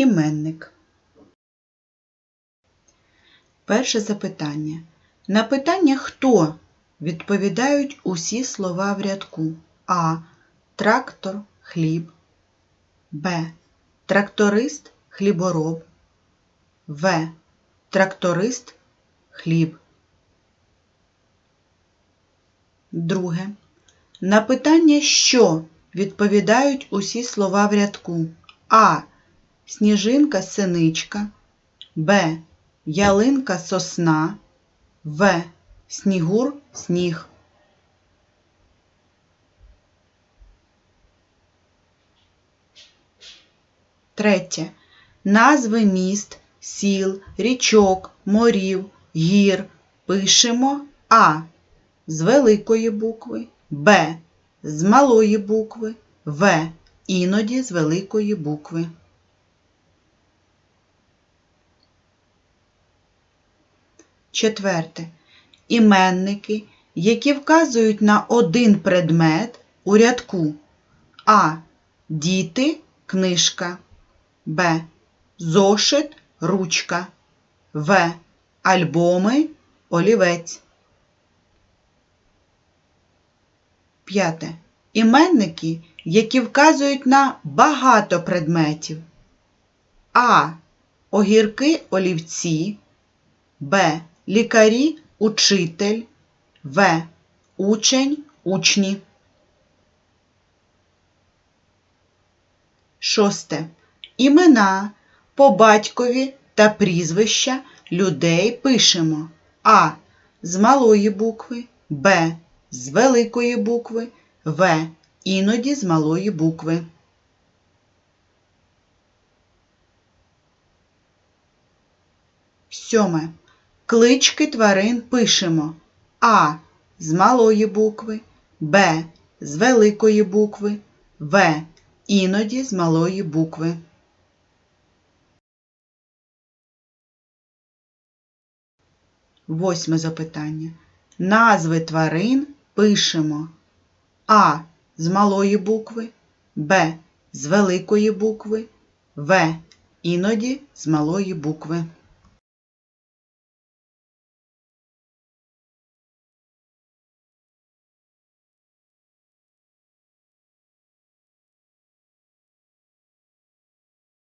Іменник. Перше запитання. На питання хто відповідають усі слова в рядку А. Трактор, хліб. Б. Тракторист, хлібороб. В. Тракторист, хліб. Друге. На питання що відповідають усі слова в рядку А. Сніжинка синичка. Б. Ялинка сосна. В. Снігур сніг. Третє. Назви міст, сіл, річок, морів, гір пишемо А. З великої букви, Б. З малої букви, В. Іноді з великої букви. Четверте. Іменники, які вказують на один предмет у рядку А. Діти книжка. Б. Зошит ручка. В. Альбоми олівець. П'яте. Іменники, які вказують на багато предметів. А. Огірки олівці. Б. Лікарі учитель. В. Учень учні. Шосте. Імена по батькові та прізвища людей пишемо А. З малої букви, Б. З великої букви, В. Іноді з малої букви. Сьоме. Клички тварин пишемо А. З малої букви, Б. З великої букви, В. Іноді з малої букви. Восьме запитання. Назви тварин пишемо А. З малої букви, Б. З великої букви, В. Іноді з малої букви.